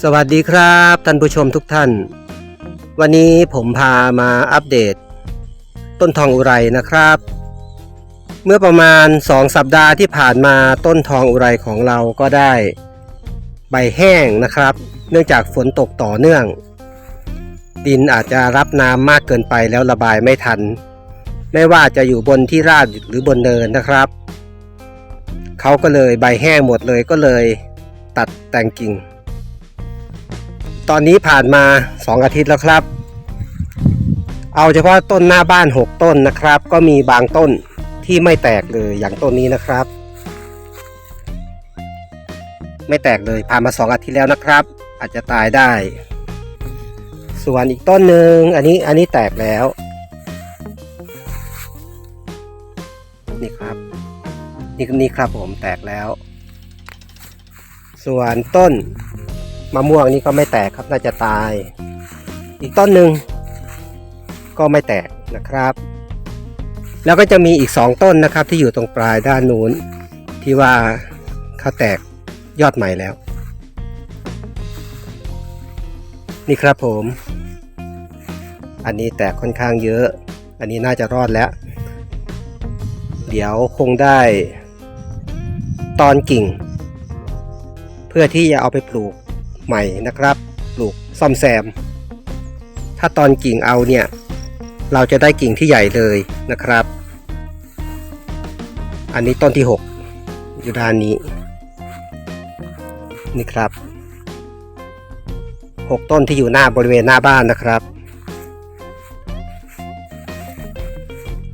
สวัสดีครับท่านผู้ชมทุกท่าน วันนี้ผมพามาอัปเดต ต้นทองอุไรนะครับ เมื่อประมาณ 2 สัปดาห์ที่ผ่านมาต้นทองอุไรของเราก็ได้ ใบแห้งนะครับ เนื่องจากฝนตกต่อเนื่อง ดินอาจจะรับน้ำมากเกินไปแล้วระบายไม่ทัน ไม่ว่าจะอยู่บนที่ราบหรือบนเนินนะครับเขาก็เลยใบแห้งหมดเลยก็เลยตัดแต่งกิ่ง ตอนนี้ผ่านมา 2 อาทิตย์แล้วครับ เอาเฉพาะต้นหน้าบ้าน 6 ต้นนะครับ ก็มีบางต้นที่ไม่แตกเลยอย่างต้นนี้นะครับ ไม่แตกเลยผ่านมา 2 อาทิตย์แล้วนะครับ อาจจะตายได้ ส่วนอีกต้นหนึ่งอันนี้อันนี้แตกแล้วนี่ครับนี่นี่ครับผมแตกแล้ว ส่วนต้น มะม่วงนี่ก็ไม่แตกครับน่าจะตาย อีกต้นหนึ่งก็ไม่แตกนะครับ แล้วก็จะมีอีกสองต้นนะครับ ที่อยู่ตรงปลายด้านนู้น ที่ว่าเขาแตกยอดใหม่แล้ว นี่ครับผม อันนี้แตกค่อนข้างเยอะ อันนี้น่าจะรอดแล้ว เดี๋ยวคงได้ตอนกิ่ง เพื่อที่จะเอาไปปลูก ใหม่นะครับ ปลูกซ่อมแซม ถ้าตอนกิ่งเอาเนี่ย เราจะได้กิ่งที่ใหญ่เลยนะครับ อันนี้ต้นที่ 6 อยู่ด้านนี้ นี่ครับ 6 ต้นที่อยู่หน้าบริเวณหน้าบ้านนะครับ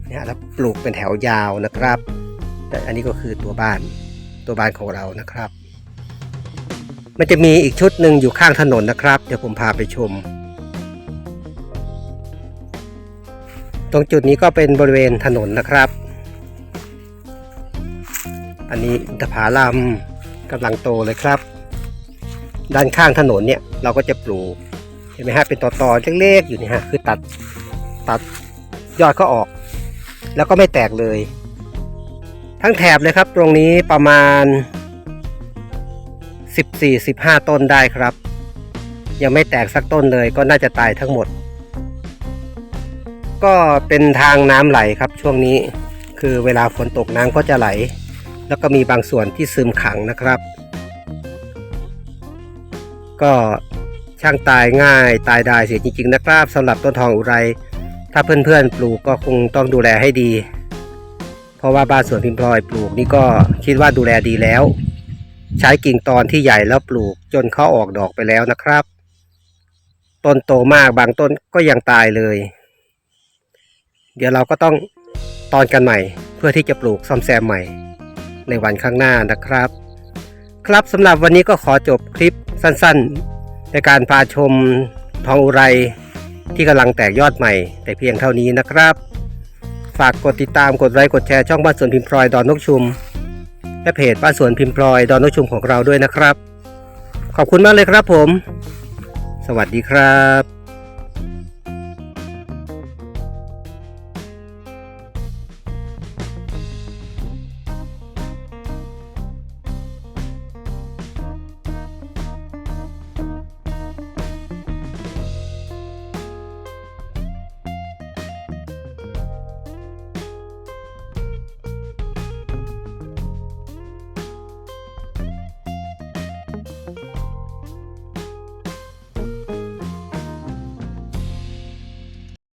เนี่ยแล้วปลูกเป็นแถวยาวนะครับ แต่อันนี้ก็คือตัวบ้านตัวบ้านของเรานะครับ มันจะมีอีกชุดหนึ่งอยู่ข้างถนนนะครับ เดี๋ยวผมพาไปชม ตรงจุดนี้ก็เป็นบริเวณถนนนะครับ อันนี้อินทผาลัมกำลังโตเลยครับ ด้านข้างถนนเนี่ยเราก็จะปลูกเห็นไหมฮะเป็นตอๆเล็กๆอยู่นี่ฮะคือตัดตัดยอดก็ออก แล้วก็ไม่แตกเลย ทั้งแถบเลยครับตรงนี้ประมาณ 14-15 ต้นได้ครับ ยังไม่แตกสักต้นเลยก็น่าจะตายทั้งหมด ก็เป็นทางน้ำไหลครับช่วงนี้คือเวลาฝนตกน้ำก็จะไหล แล้วก็มีบางส่วนที่ซึมขังนะครับ ก็ช่างตายง่ายตายได้เสียจริงๆนะครับสำหรับต้นทองอุไร ถ้าเพื่อนๆปลูกก็คงต้องดูแลให้ดี เพราะว่าบ้านสวนพิมพ์พลอยปลูกนี่ก็คิดว่าดูแลดีแล้ว ใช้กิ่งตอนที่ใหญ่แล้วปลูกจนเขาออกดอกไปแล้วนะครับ ต้นโตมากบางต้นก็ยังตายเลย เดี๋ยวเราก็ต้องตอนกันใหม่เพื่อที่จะปลูกซ่อมแซมใหม่ ในวันข้างหน้านะครับ ครับสำหรับวันนี้ก็ขอจบคลิปสั้นๆ ในการพาชมทองอุไรที่กำลังแตกยอดใหม่ แต่เพียงเท่านี้นะครับ ฝากกดติดตามกดไลค์กดแชร์ช่องบ้านสวนพิมพ์พลอยดอนนกชุม และเพจบ้านสวนพิมพ์พลอยดอนนกชุมของเราด้วยนะครับ ขอบคุณมากเลยครับผม สวัสดีครับ